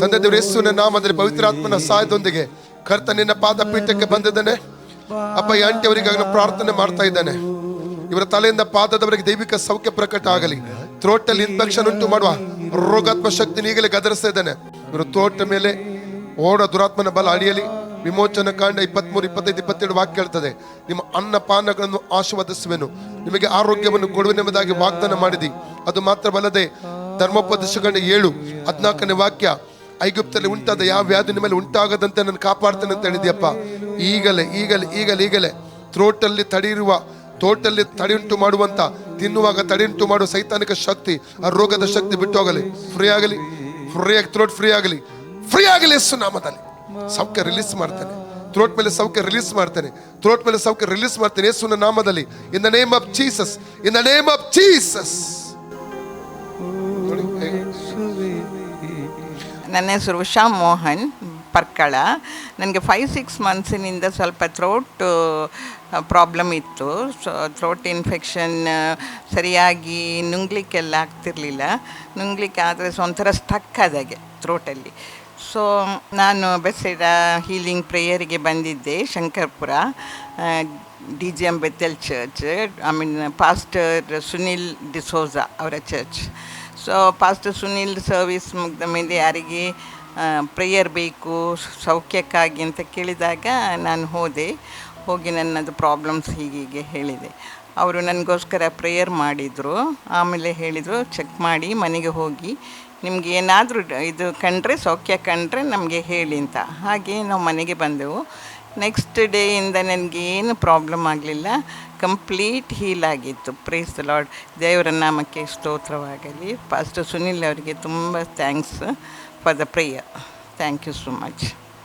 ತಂದೆ ದೇವರ, ಯೇಸುವಿನ ನಾಮದಲ್ಲಿ ಪವಿತ್ರಾತ್ಮನ ಸಹಾಯದೊಂದಿಗೆ ಕರ್ತ ನಿನ್ನ ಪಾದ ಪೀಠಕ್ಕೆ ಬಂದಿದ್ದಾನೆ. ಅಪ್ಪ, ಈ ಆಂಟಿ ಅವರಿಗೆ ನಾನು ಪ್ರಾರ್ಥನೆ ಮಾಡ್ತಾ ಇದ್ದಾನೆ. ಇವರ ತಲೆಯಿಂದ ಪಾದದವರಿಗೆ ದೈವಿಕ ಸೌಖ್ಯ ಪ್ರಕಟ ಆಗಲಿ. ಥ್ರೋಟಲ್ಲಿ ಇನ್ಫೆಕ್ಷನ್ ಉಂಟು ಮಾಡುವ ರೋಗಾತ್ಮ ಶಕ್ತಿ ಈಗಲೇ ಗದರಿಸ್ತಾ ಇದ್ದಾನೆ. ಇವರು ತೋಟ ಮೇಲೆ ಓಡ ದುರಾತ್ಮನ ಬಲ ಅಡಿಯಲಿ ವಿಮೋಚನ ಕಾಂಡ ಇಪ್ಪತ್ಮೂರು, ಇಪ್ಪತ್ತೈದು ಇಪ್ಪತ್ತೆರಡು ವಾಕ್ಯ ಹೇಳ್ತದೆ. ನಿಮ್ಮ ಅನ್ನ ಪಾನಗಳನ್ನು ಆಶೀರ್ವದಿಸುವೆನು. ನಿಮಗೆ ಆರೋಗ್ಯವನ್ನು ಕೊಡುವೆನೆಂಬುದಾಗಿ ವಾಗ್ದಾನ ಮಾಡಿದಿ. ಅದು ಮಾತ್ರವಲ್ಲದೆ ಧರ್ಮೋಪದೇಶಗಳ ಏಳು. ಹದಿನಾಲ್ಕನೇ ವಾಕ್ಯ ಐಗುಪ್ತಲ್ಲಿ ಉಂಟಾದ ಯಾವ ವ್ಯಾಧಿ ನಿಮ್ಮ ಮೇಲೆ ಉಂಟಾಗದಂತೆ ನಾನು ಕಾಪಾಡ್ತೇನೆ ಅಂತ ಹೇಳಿದ್ಯಪ್ಪ? ಈಗಲೇ ಈಗಲೇ ಈಗಲೇ ಈಗಲೇ, ಥ್ರೋಟಲ್ಲಿ ತಡೆಯಿರುವ ತೋಟಲ್ಲಿ ತಡೆಯುಂಟು ಮಾಡುವಂತ, ತಿನ್ನುವಾಗ ತಡೆಯುಂಟು ಮಾಡುವ ಸೈತಾನಿಕ ಶಕ್ತಿ, ಆ ರೋಗದ ಶಕ್ತಿ ಬಿಟ್ಟು ಹೋಗಲಿ. ಫ್ರೀ ಆಗಲಿ ಫ್ರೀ ಆಗಿ ಥ್ರೋಟ್ ಫ್ರೀ ಆಗಲಿ. ಫ್ರೀ ಆಗಲಿ ಎಸ್ ನಾಮದಲ್ಲಿ. ಸೌಖ್ಯ ರಿಲೀಸ್ ಮಾಡ್ತಾನೆ. ಥ್ರೋಟ್ ಮೇಲೆ ಸೌಖ್ಯ ರಿಲೀಸ್ ಮಾಡ್ತಾನೆ. ಥ್ರೋಟ್ ಮೇಲೆ ಸೌಖ್ಯ ರಿಲೀಸ್ ಮಾಡ್ತಾನೆ ಯೇಸುನ ನಾಮದಲ್ಲಿ. In the name of Jesus in the name of Jesus ನೋಡಿ ನನ್ನ ಹೆಸರು ಉಷಾ ಮೋಹನ್ ಪರ್ಕಳ. ನನಗೆ ಫೈವ್ ಸಿಕ್ಸ್ ಮಂತ್ಸಿನಿಂದ ಸ್ವಲ್ಪ ಥ್ರೋಟ್ ಪ್ರಾಬ್ಲಮ್ ಇತ್ತು. ಥ್ರೋಟ್ ಇನ್ಫೆಕ್ಷನ್ ಸರಿಯಾಗಿ ನುಂಗ್ಲಿಕ್ಕೆಲ್ಲ ಆಗ್ತಿರಲಿಲ್ಲ. ನುಂಗ್ಲಿಕ್ಕೆ ಆದರೆ ಒಂಥರ ಸ್ಟಕ್ ಆದಾಗೆ ಥ್ರೋಟಲ್ಲಿ ಸೊ, ನಾನು ಬೆಸೆಡ ಹೀಲಿಂಗ್ ಪ್ರೇಯರಿಗೆ ಬಂದಿದ್ದೆ, Shankarpura D G M Bethel church I mean pastor Sunil D'Souza ಅವರ church so pastor Sunil service ಮುಗಿದ ಮೇಲೆ ಯಾರಿಗೆ ಪ್ರೇಯರ್ ಬೇಕು, ಸೌಖ್ಯಕ್ಕಾಗಿ ಅಂತ ಕೇಳಿದಾಗ ನಾನು ಹೋದೆ. ಹೋಗಿ ನನ್ನದು ಪ್ರಾಬ್ಲಮ್ಸ್ ಹೀಗೀಗೆ ಹೇಳಿದೆ. ಅವರು ನನಗೋಸ್ಕರ ಪ್ರೇಯರ್ ಮಾಡಿದರು. ಆಮೇಲೆ ಹೇಳಿದರು ಚೆಕ್ ಮಾಡಿ, ಮನೆಗೆ ಹೋಗಿ. ನಿಮ್ಗೆ ಏನಾದರೂ ಇದು ಕಂಡ್ರೆ, ಸೌಖ್ಯ ಕಂಡ್ರೆ ನಮಗೆ ಹೇಳಿ ಅಂತ. ಹಾಗೆ ನಾವು ಮನೆಗೆ ಬಂದೆವು. ನೆಕ್ಸ್ಟ್ ಡೇಯಿಂದ ನನಗೆ ಏನು ಪ್ರಾಬ್ಲಮ್ ಆಗಲಿಲ್ಲ. ಕಂಪ್ಲೀಟ್ ಹೀಲ್ ಆಗಿತ್ತು. ಪ್ರೇಸ್ ದ ಲಾರ್ಡ್ ದೇವರ ನಾಮಕ್ಕೆ ಸ್ತೋತ್ರವಾಗಲಿ. ಪಾಸ್ಟರ್ ಸುನಿಲ್ ಅವರಿಗೆ ತುಂಬ thanks for the prayer thank you so much